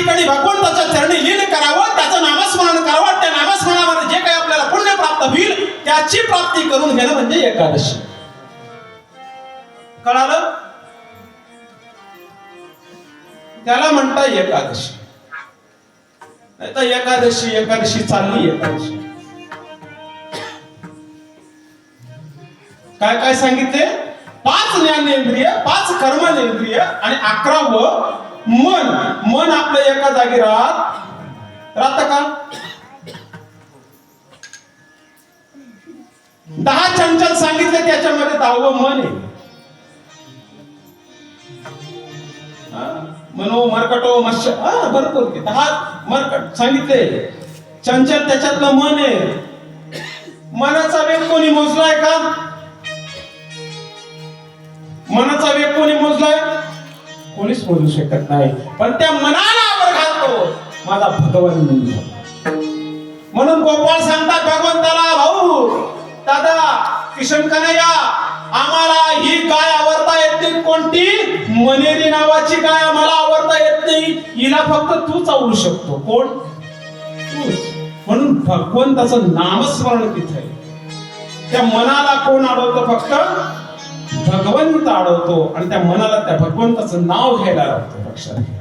ठिकाणी भगवंताच्या चरणी लीन करावं त्याचं नामस्मरण करावं त्या नामस्मरणामध्ये जे काही आपल्याला पुण्य प्राप्त होईल त्याची प्राप्ती करून घेणं म्हणजे एकादशी. कळालं? त्याला म्हणता एकादशी. नाही तर एकादशी एकादशी चालली एकादशी. काय काय सांगितले? पाच ज्ञानेंद्रिय पाच कर्मनेंद्रिय आणि अकरावं मन. मन आपलं एका जागी राहत. राहत का? दहा चंचल सांगितले त्याच्यामध्ये दहावं मन आहे. मनो मरकटो मत्स्य भरपूर बरोबर दहा मरकट सांगितले. चंचल त्याच्यातलं मन आहे. मनाचा वेग कोणी मोजलाय का? मनाचा वेग कोणी मोजलाय? कोणीच मोजू शकत नाही. पण त्या मनाला आपण घालतो. माझा भगवान म्हणून गोपाळ सांगतात भगवंताला भाऊ दादा किशन कन्हैया आम्हाला ही गाय आवडता येत नाही. कोणती? मनेरी नावाची गाय आम्हाला आवडता येत नाही. हिला फक्त तूच आवडू शकतो. कोण? तूच. म्हणून भगवंताचं नामस्मरण तिथे त्या मनाला कोण आवडतं फक्त? भगवंत अडवतो आणि त्या मनाला त्या भगवंताचं नाव घ्यायला लागतं. लक्षात घ्या